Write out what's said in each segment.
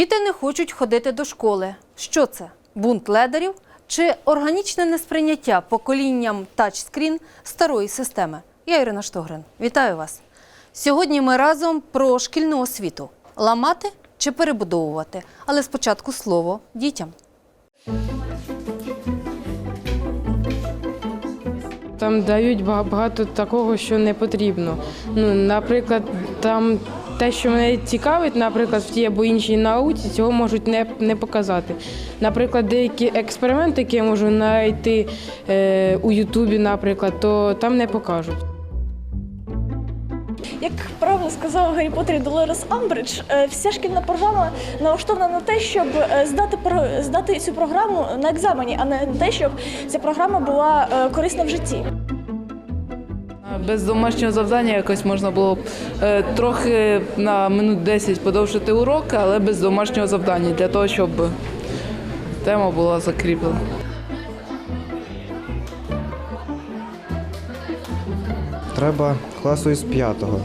Діти не хочуть ходити до школи. Що це? Бунт ледерів чи органічне несприйняття поколінням тачскрін старої системи? Я Ірина Штогрин. Вітаю вас. Сьогодні ми разом про шкільну освіту: ламати чи перебудовувати. Але спочатку слово дітям. Там дають багато такого, що не потрібно. Ну, наприклад, там те, що мене цікавить, наприклад, в тій або іншій науці, цього можуть не, не показати. Наприклад, деякі експерименти, які я можу знайти е, у Ютубі, наприклад, то там не покажуть. Як правильно сказав Гаррі Поттер Долорес Амбридж, е, вся шкільна програма налаштована на те, щоб е, здати здати цю програму на екзамені, а не на те, щоб ця програма була е, корисна в житті. Без домашнього завдання якось можна було б е, трохи на минут 10 подовжити уроки, але без домашнього завдання для того, щоб тема була закріплена. Треба класу із п'ятого.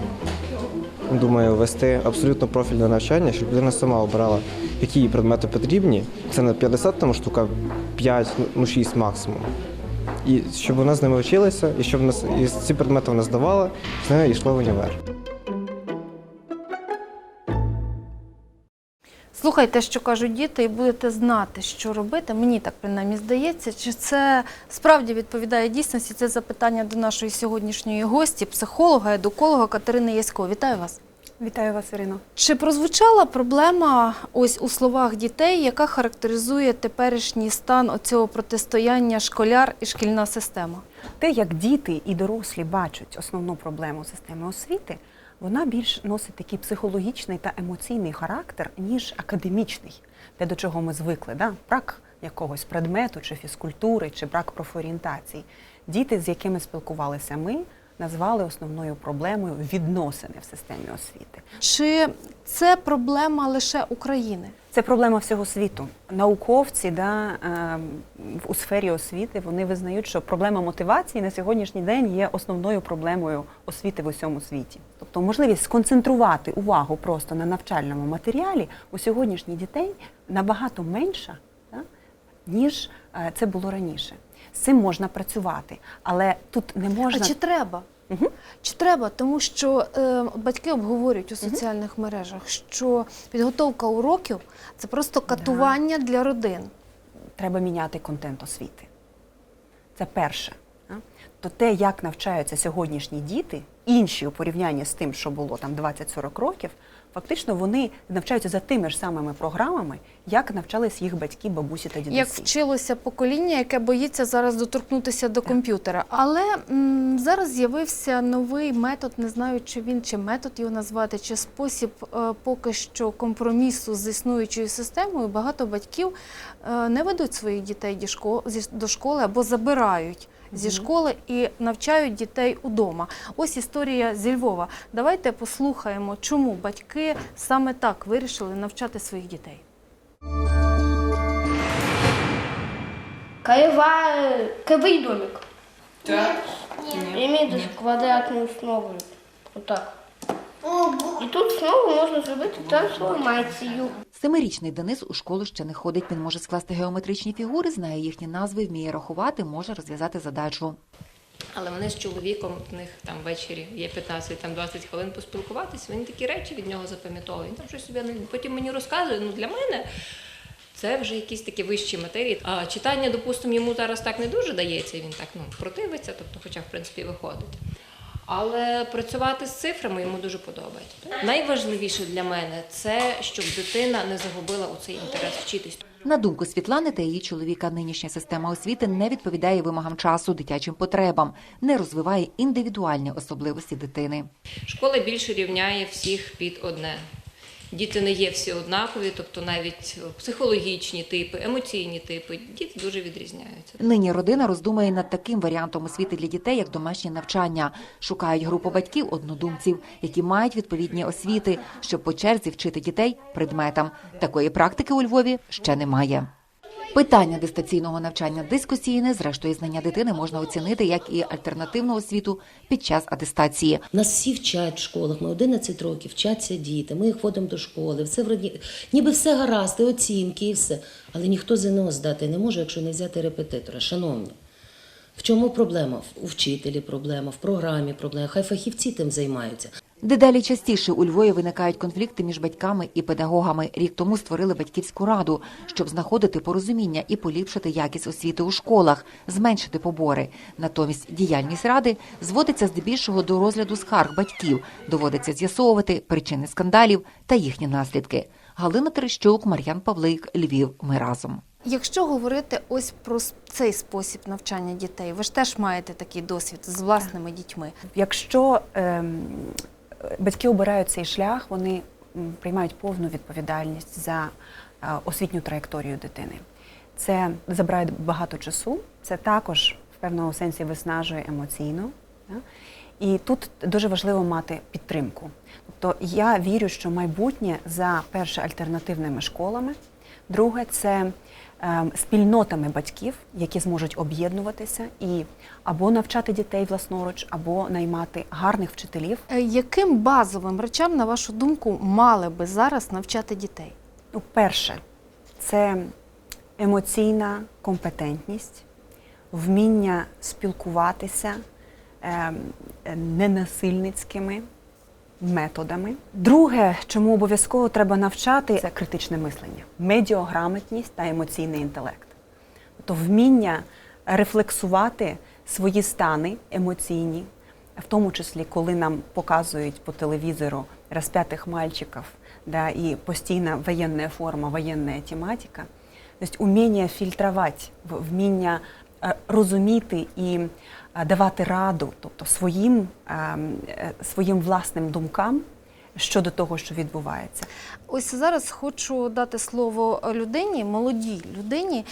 Думаю, вести абсолютно профільне навчання, щоб людина сама обирала, які їй предмети потрібні. Це на 50 там штука 5, ну 6 максимум. І щоб вона з ними вчилася, і щоб вона с- і ці предмети вона здавала, з нею йшла в універ. Слухайте, що кажуть діти, і будете знати, що робити. Мені так принаймні здається, чи це справді відповідає дійсності. Це запитання до нашої сьогоднішньої гості, психолога, едуколога Катерини Ясько. Вітаю вас. Вітаю вас, Ірино. Чи прозвучала проблема ось у словах дітей, яка характеризує теперішній стан оцього протистояння школяр і шкільна система? Те, як діти і дорослі бачать основну проблему системи освіти, вона більш носить такий психологічний та емоційний характер, ніж академічний, те, до чого ми звикли, да? брак якогось предмету чи фізкультури, чи брак профорієнтації. Діти, з якими спілкувалися ми, назвали основною проблемою відносини в системі освіти. Чи це проблема лише України? Це проблема всього світу. Науковці да, е, у сфері освіти вони визнають, що проблема мотивації на сьогоднішній день є основною проблемою освіти в усьому світі. Тобто можливість сконцентрувати увагу просто на навчальному матеріалі у сьогоднішніх дітей набагато менша, да, ніж е, це було раніше. З цим можна працювати, але тут не можна. А чи треба? Мгм. Чи треба? Тому що е, батьки обговорюють у соціальних мережах, що підготовка уроків це просто катування для родин. треба міняти контент освіти. Це перше. То те, як навчаються сьогоднішні діти, інші у порівнянні з тим, що було там 20-40 років, фактично вони навчаються за тими ж самими програмами, як навчались їх батьки, бабусі та дідусі. Як вчилося покоління, яке боїться зараз доторкнутися до комп'ютера. Але м, зараз з'явився новий метод, не знаю, чи він чи метод його назвати, чи спосіб е, поки що компромісу з існуючою системою. Багато батьків е, не ведуть своїх дітей до школи або забирають. Зі школи і навчають дітей удома. Ось історія зі Львова. Давайте послухаємо, чому батьки саме так вирішили навчати своїх дітей. Кривая, кивий домик. Так. Имеет квадратную основу. Вот так. І тут знову можна зробити трансформацію. Семирічний Денис у школу ще не ходить. Він може скласти геометричні фігури, знає їхні назви, вміє рахувати, може розв'язати задачу. Але вони з чоловіком в них там ввечері є 15 там 20 хвилин поспілкуватися. Він такі речі від нього запам'ятовує. Він там щось собі потім мені розказує. Ну для мене це вже якісь такі вищі матерії. А читання, допустимо, йому зараз так не дуже дається. Він так ну противиться, тобто, хоча в принципі виходить. Але працювати з цифрами йому дуже подобається. Найважливіше для мене це щоб дитина не загубила у цей інтерес вчитись. На думку Світлани та її чоловіка, нинішня система освіти не відповідає вимогам часу, дитячим потребам, не розвиває індивідуальні особливості дитини. Школа більше рівняє всіх під одне. Діти не є всі однакові, тобто навіть психологічні типи, емоційні типи, діти дуже відрізняються. Нині родина роздумує над таким варіантом освіти для дітей, як домашнє навчання. Шукають групу батьків однодумців, які мають відповідні освіти, щоб по черзі вчити дітей предметам. Такої практики у Львові ще немає. Питання дистанційного навчання дискусійне. Зрештою, знання дитини можна оцінити як і альтернативну освіту під час атестації. Нас всі вчать в школах. Ми 11 років вчаться діти. Ми ходимо до школи. Все вроді, ніби все гаразд, оцінки, і все. Але ніхто ЗНО здати не може, якщо не взяти репетитора. Шановні, в чому проблема? У вчителі проблема, в програмі проблема. Хай фахівці тим займаються. Дедалі частіше у Львові виникають конфлікти між батьками і педагогами. Рік тому створили батьківську раду, щоб знаходити порозуміння і поліпшити якість освіти у школах, зменшити побори. Натомість діяльність ради зводиться здебільшого до розгляду скарг батьків. Доводиться з'ясовувати причини скандалів та їхні наслідки. Галина Терещук, Мар'ян Павлик, Львів. Ми разом. Якщо говорити ось про цей спосіб навчання дітей, ви ж теж маєте такий досвід з власними дітьми. Якщо ем, батьки обирають цей шлях, вони приймають повну відповідальність за е, освітню траєкторію дитини. Це забирає багато часу, це також в певному сенсі виснажує емоційно. Да? І тут дуже важливо мати підтримку. Тобто я вірю, що майбутнє за перше альтернативними школами, друге це спільнотами батьків, які зможуть об'єднуватися і або навчати дітей власноруч, або наймати гарних вчителів. Е, Яким базовим речам, на вашу думку, мали би зараз навчати дітей? Ну, перше, це емоційна компетентність, вміння спілкуватися ем, ненасильницькими методами. Друге, чому обов'язково треба навчати, це критичне мислення, медіограмотність та емоційний інтелект. Тобто вміння рефлексувати свої стани емоційні, в тому числі, коли нам показують по телевізору розп'ятих мальчиків, да, і постійна воєнна форма, воєнна тематика. Тобто уміння фільтрувати, вміння розуміти і е, давати раду, тобто своїм, ем, е, своїм власним думкам щодо того, що відбувається. Ось зараз хочу дати слово людині, молодій людині,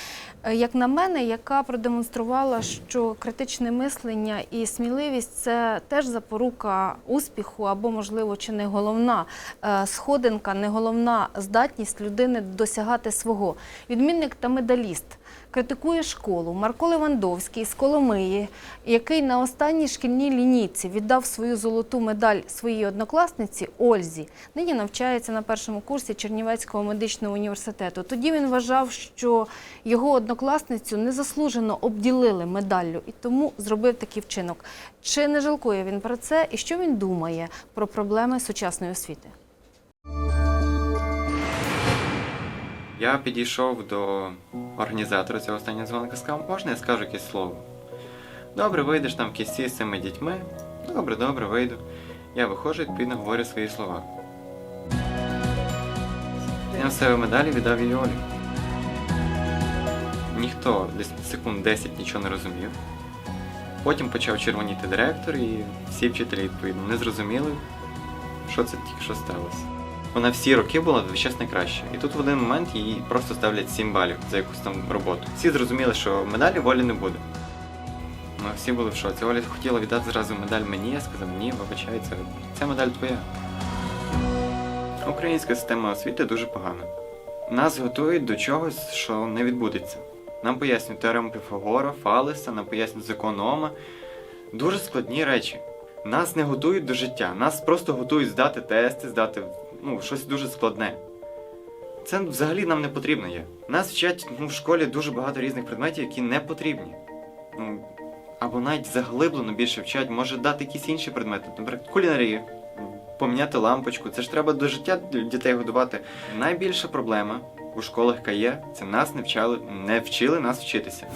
е, як на мене, яка продемонструвала, що критичне мислення і сміливість це теж запорука успіху, або, можливо, чи не головна е, сходинка, не головна здатність людини досягати свого. Відмінник та медаліст. Критикує школу Марко Левандовський з Коломиї, який на останній шкільній лінійці віддав свою золоту медаль своїй однокласниці Ользі. Нині навчається на першому курсі Чернівецького медичного університету. Тоді він вважав, що його однокласницю незаслужено обділили медаллю і тому зробив такий вчинок. Чи не жалкує він про це і що він думає про проблеми сучасної освіти? Я підійшов до організатора цього останнього дзвонка, сказав, можна я скажу якесь слово? Добре, вийдеш там в кісті з цими дітьми. Добре, добре, вийду. Я виходжу, відповідно говорю свої слова. Я в себе медалі віддав її Олі. Ніхто десь секунд 10 нічого не розумів. Потім почав червоніти директор і всі вчителі відповідно не зрозуміли, що це тільки що сталося. Вона всі роки була час найкраща. І тут в один момент їй просто ставлять 7 балів за якусь там роботу. Всі зрозуміли, що медалі волі не буде. Ну, всі були в шоці. Оля хотіла віддати зразу медаль мені, я сказав, ні, вибачай, це, ця медаль твоя. Українська система освіти дуже погана. Нас готують до чогось, що не відбудеться. Нам пояснюють теорему Піфагора, Фалеса, нам пояснюють закон Ома. Дуже складні речі. Нас не готують до життя, нас просто готують здати тести, здати ну, щось дуже складне. Це взагалі нам не потрібно є. Нас вчать ну, в школі дуже багато різних предметів, які не потрібні. Ну, або навіть заглиблено більше вчать, може дати якісь інші предмети, наприклад, кулінарію, поміняти лампочку. Це ж треба до життя дітей годувати. Найбільша проблема у школах КАЄ це нас не вчали, не вчили нас вчитися.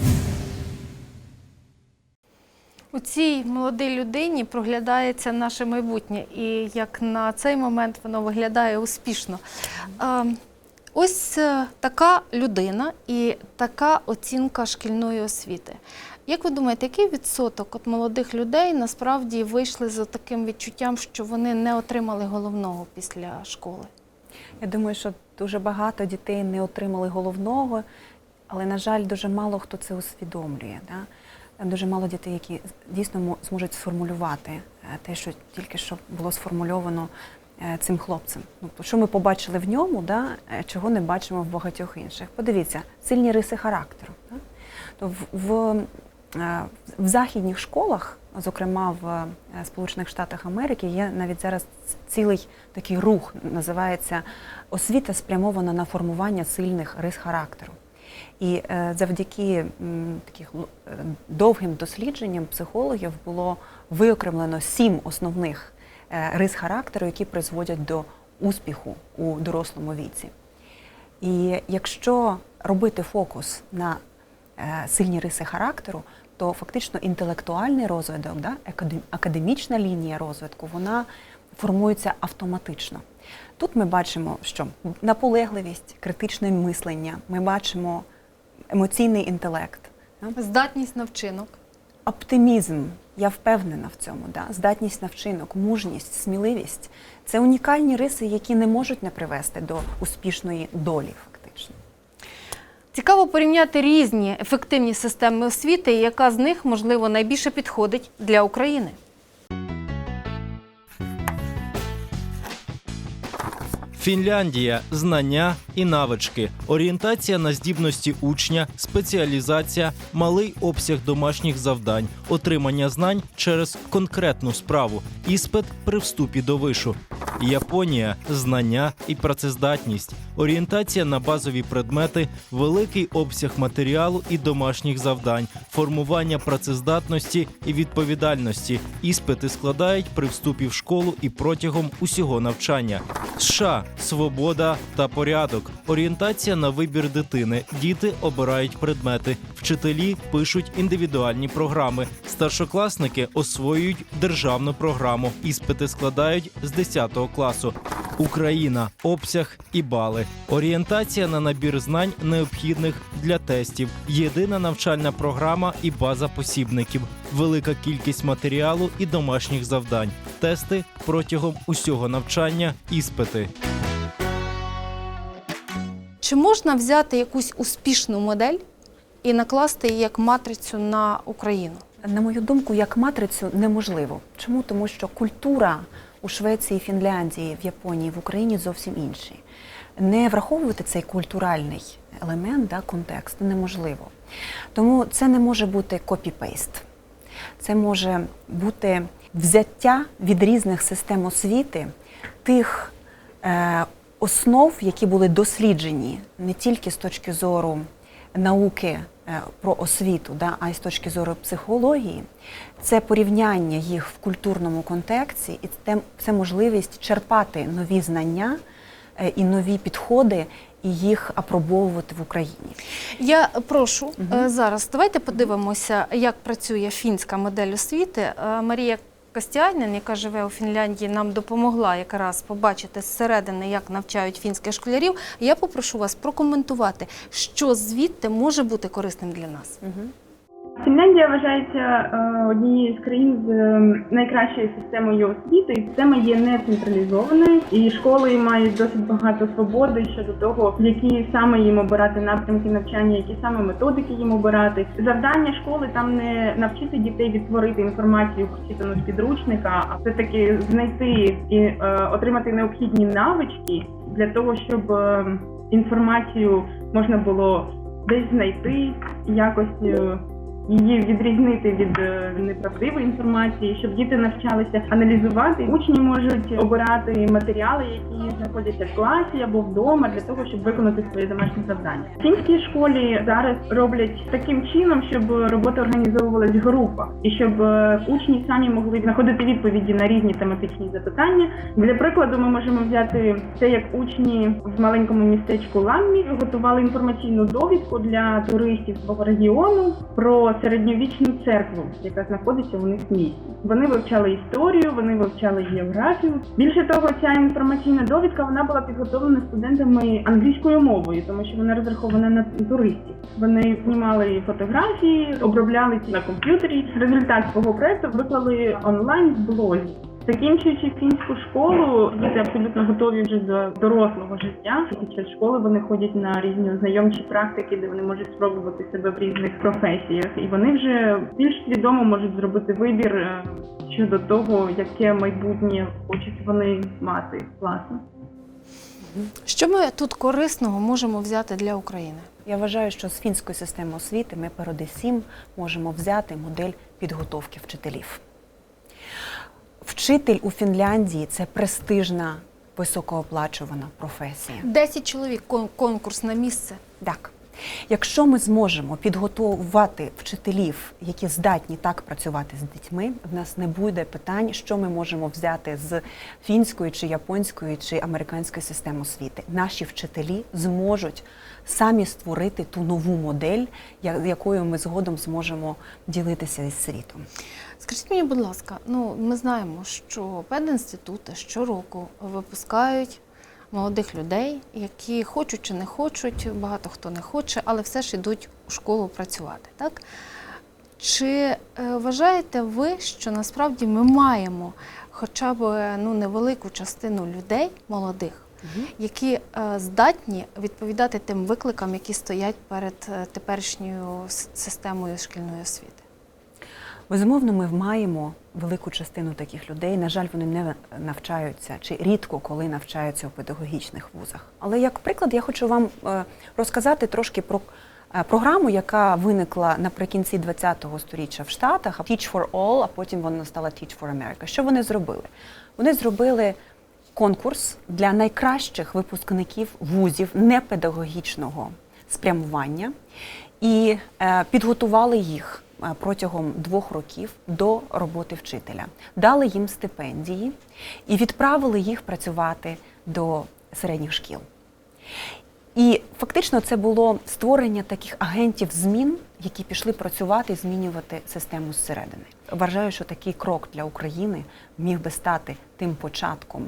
У цій молодій людині проглядається наше майбутнє, і як на цей момент воно виглядає успішно. Е, Ось е, така людина і така оцінка шкільної освіти. Як ви думаєте, який відсоток от молодих людей насправді вийшли за таким відчуттям, що вони не отримали головного після школи? Я думаю, що дуже багато дітей не отримали головного, але, на жаль, дуже мало хто це усвідомлює. Да? Дуже мало дітей, які дійсно зможуть сформулювати е, те, що тільки що було сформульовано е, цим хлопцем. Ну, що ми побачили в ньому, да, е, чого не бачимо в багатьох інших. Подивіться, сильні риси характеру. Да? То в, в, в західніх школах, зокрема в Сполучених Штатах Америки, є навіть зараз цілий такий рух, називається освіта спрямована на формування сильних рис характеру. І е, завдяки таких е, довгим дослідженням психологів було виокремлено сім основних е, рис характеру, які призводять до успіху у дорослому віці. І якщо робити фокус на сильні риси характеру, то фактично інтелектуальний розвиток, да, академічна лінія розвитку, вона формується автоматично. Тут ми бачимо, що наполегливість, критичне мислення, ми бачимо емоційний інтелект, Здатність на вчинок. оптимізм. Я впевнена в цьому. Да? Здатність на вчинок, мужність, сміливість це унікальні риси, які не можуть не привести до успішної долі, фактично. Цікаво порівняти різні ефективні системи освіти, яка з них, можливо, найбільше підходить для України. Фінляндія знання і навички, орієнтація на здібності учня, спеціалізація, малий обсяг домашніх завдань, отримання знань через конкретну справу, іспит при вступі до вишу. Японія знання і працездатність, орієнтація на базові предмети, великий обсяг матеріалу і домашніх завдань, формування працездатності і відповідальності. Іспити складають при вступі в школу і протягом усього навчання. США свобода та порядок, орієнтація на вибір дитини. Діти обирають предмети, вчителі пишуть індивідуальні програми. Старшокласники освоюють державну програму. Іспити складають з 10 класу. Україна, обсяг і бали, орієнтація на набір знань, необхідних для тестів, єдина навчальна програма і база посібників, велика кількість матеріалу і домашніх завдань, тести протягом усього навчання, іспити. Чи можна взяти якусь успішну модель і накласти її як матрицю на Україну? На мою думку, як матрицю неможливо. Чому? Тому що культура у Швеції, Фінляндії, в Японії, в Україні зовсім інші. Не враховувати цей культуральний елемент, да, контекст неможливо. Тому це не може бути копі-пейст. Це може бути взяття від різних систем освіти тих е, основ, які були досліджені не тільки з точки зору науки е, про освіту, да, а й з точки зору психології, це порівняння їх в культурному контексті, і це, можливість черпати нові знання е, і нові підходи і їх апробовувати в Україні. Я прошу е, зараз. Давайте подивимося, як працює фінська модель освіти. Е, Марія Костянин, яка живе у Фінляндії, нам допомогла якраз побачити зсередини, як навчають фінських школярів. Я попрошу вас прокоментувати, що звідти може бути корисним для нас. Фінляндія вважається е, однією з країн з е, найкращою системою освіти. І Система є не централізованою, і школи мають досить багато свободи щодо того, які саме їм обирати напрямки навчання, які саме методики їм обирати. Завдання школи там не навчити дітей відтворити інформацію прочитану з підручника, а все таки знайти і е, отримати необхідні навички для того, щоб інформацію можна було десь знайти, якось. Її відрізнити від е, неправдивої інформації, щоб діти навчалися аналізувати. Учні можуть обирати матеріали, які знаходяться в класі або вдома, для того, щоб виконати свої домашні завдання. В фінській школі зараз роблять таким чином, щоб робота організовувалась в групах, і щоб е, учні самі могли знаходити відповіді на різні тематичні запитання. Для прикладу, ми можемо взяти це, як учні в маленькому містечку Ламмі готували інформаційну довідку для туристів свого регіону про середньовічну церкву, яка знаходиться у них в місті. Вони вивчали історію, вони вивчали географію. Більше того, ця інформаційна довідка вона була підготовлена студентами англійською мовою, тому що вона розрахована на туристів. Вони знімали фотографії, обробляли ці на комп'ютері. Результат свого проекту виклали онлайн в блозі. Закінчуючи фінську школу, діти абсолютно готові вже до дорослого життя. Під час школи вони ходять на різні ознайомчі практики, де вони можуть спробувати себе в різних професіях, і вони вже більш свідомо можуть зробити вибір е, щодо того, яке майбутнє хочуть вони мати власне. Що ми тут корисного можемо взяти для України? Я вважаю, що з фінської системи освіти ми передусім можемо взяти модель підготовки вчителів. Вчитель у Фінляндії це престижна, високооплачувана професія. 10 чоловік кон- конкурс на місце. Так. Якщо ми зможемо підготувати вчителів, які здатні так працювати з дітьми, в нас не буде питань, що ми можемо взяти з фінської чи японської чи американської системи освіти. Наші вчителі зможуть самі створити ту нову модель, якою ми згодом зможемо ділитися із світом. Скажіть мені, будь ласка, ну ми знаємо, що пединститути щороку випускають молодих людей, які хочуть чи не хочуть, багато хто не хоче, але все ж йдуть у школу працювати. Так? Чи е, вважаєте ви, що насправді ми маємо хоча б ну, невелику частину людей молодих, які е, здатні відповідати тим викликам, які стоять перед е, теперішньою системою шкільної освіти? Безумовно, ми маємо велику частину таких людей. На жаль, вони не навчаються чи рідко коли навчаються у педагогічних вузах. Але як приклад, я хочу вам е, розказати трошки про програму, яка виникла наприкінці 20-го сторіччя в Штатах, Teach for All, а потім вона стала Teach for America. Що вони зробили? Вони зробили конкурс для найкращих випускників вузів непедагогічного спрямування і е, підготували їх е, протягом двох років до роботи вчителя, дали їм стипендії і відправили їх працювати до середніх шкіл. І фактично це було створення таких агентів змін, які пішли працювати і змінювати систему зсередини. Вважаю, що такий крок для України міг би стати тим початком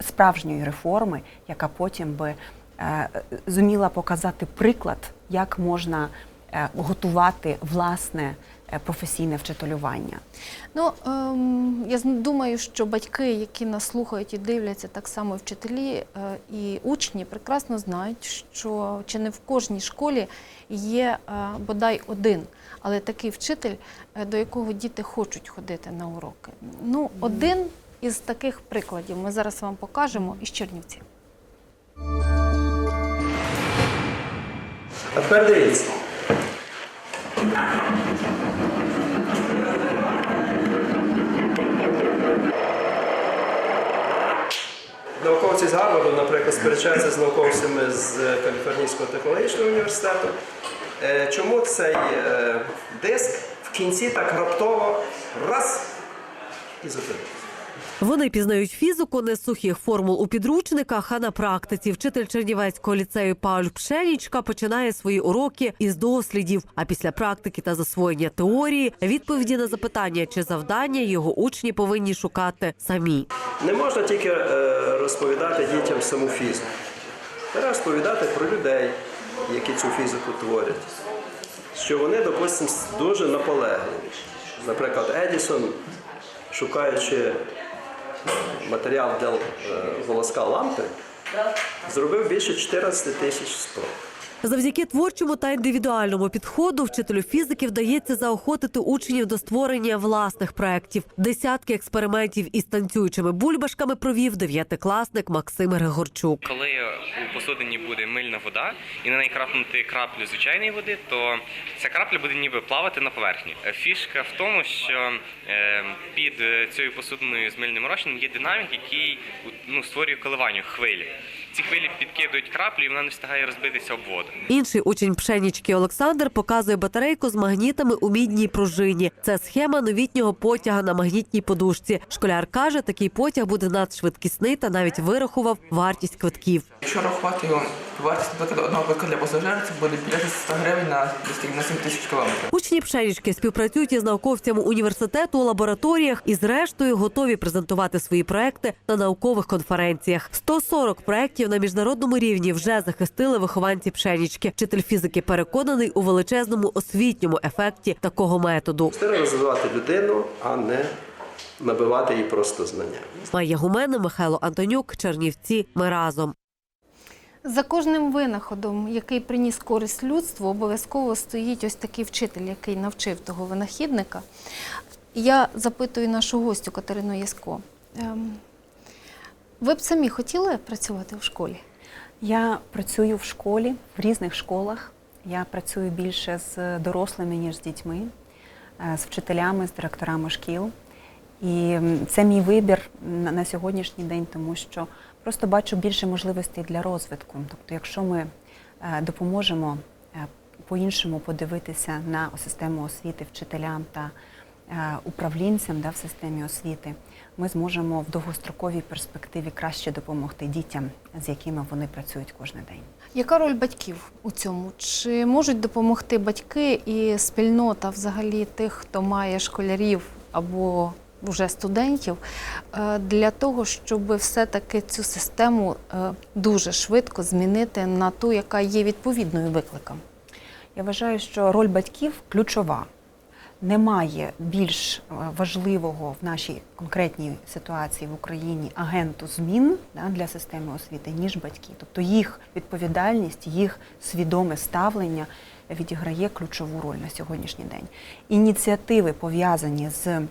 справжньої реформи, яка потім би е, зуміла показати приклад, як можна готувати власне е, професійне вчителювання. Ну ем, я думаю, що батьки, які нас слухають і дивляться, так само і вчителі е, і учні, прекрасно знають, що чи не в кожній школі є е, бодай один, але такий вчитель, е, до якого діти хочуть ходити на уроки. Ну, один із таких прикладів ми зараз вам покажемо із Чернівців. А тепер дивіться. Науковці з Гарварду, наприклад, сперечаються з науковцями з Каліфорнійського технологічного університету. Е, Чому цей е, диск в кінці так раптово раз і зупинився? Вони пізнають фізику не сухих формул у підручниках, а на практиці. Вчитель Чернівецького ліцею Пауль Пшенічка починає свої уроки із дослідів. А після практики та засвоєння теорії відповіді на запитання чи завдання його учні повинні шукати самі. Не можна тільки е, розповідати дітям саму фізику. Треба розповідати про людей, які цю фізику творять. Що вони, допустимо, дуже наполегливі. Наприклад, Едісон, шукаючи матеріал для е, волоска лампи, зробив більше 14 тисяч спроб. Завдяки творчому та індивідуальному підходу вчителю фізики вдається заохотити учнів до створення власних проєктів. Десятки експериментів із танцюючими бульбашками провів дев'ятикласник Максим Григорчук. Коли у посудині буде мильна вода і на неї крапнути краплю звичайної води, то ця крапля буде ніби плавати на поверхні. Фішка в тому, що е, під е, цією посудиною з мильним розчином є динамік, який ну, створює коливання хвилі. Ці хвилі підкидують краплю, і вона не встигає розбитися об воду. Інший учень пшенічки Олександр показує батарейку з магнітами у мідній пружині. Це схема новітнього потяга на магнітній подушці. Школяр каже, такий потяг буде надшвидкісний та навіть вирахував вартість квитків. Якщо рахувати його вартість наприклад, одного квитка для пасажира, це буде біля 100 гривень на, десь на 7 тисяч кілометрів. Учні пшенічки співпрацюють із науковцями університету у лабораторіях і, зрештою, готові презентувати свої проекти на наукових конференціях. 140 проєктів на міжнародному рівні вже захистили вихованці пшенічки. Вчитель фізики переконаний у величезному освітньому ефекті такого методу. Треба розвивати людину, а не набивати її просто знання. Майя Гумена, Михайло Антонюк, Чернівці. Ми разом. За кожним винаходом, який приніс користь людству, обов'язково стоїть ось такий вчитель, який навчив того винахідника. Я запитую нашу гостю Катерину Ясько. Ви б самі хотіли працювати в школі? Я працюю в школі, в різних школах. Я працюю більше з дорослими, ніж з дітьми, е, з вчителями, з директорами шкіл. І це мій вибір на сьогоднішній день, тому що просто бачу більше можливостей для розвитку. Тобто, якщо ми е, допоможемо е, по-іншому подивитися на систему освіти вчителям та управлінцям да, в системі освіти, ми зможемо в довгостроковій перспективі краще допомогти дітям, з якими вони працюють кожен день. Яка роль батьків у цьому? Чи можуть допомогти батьки і спільнота взагалі тих, хто має школярів або вже студентів, е, для того, щоб все-таки цю систему е, дуже швидко змінити на ту, яка є відповідною викликам? Я вважаю, що роль батьків ключова. Немає більш е, важливого в нашій конкретній ситуації в Україні агенту змін да, для системи освіти, ніж батьки. Тобто їх відповідальність, їх свідоме ставлення відіграє ключову роль на сьогоднішній день. Ініціативи, пов'язані з е,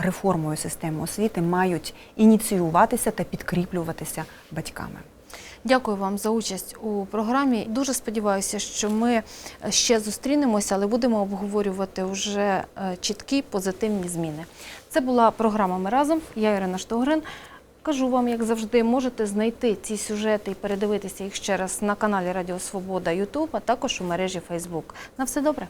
реформою системи освіти, мають ініціюватися та підкріплюватися батьками. Дякую вам за участь у програмі. Дуже сподіваюся, що ми ще зустрінемося, але будемо обговорювати вже е, чіткі позитивні зміни. Це була програма Ми разом. Я Ірина Штогрин. Кажу вам, як завжди, можете знайти ці сюжети і передивитися їх ще раз на каналі Радіо Свобода Ютуб, а також у мережі Фейсбук. На все добре.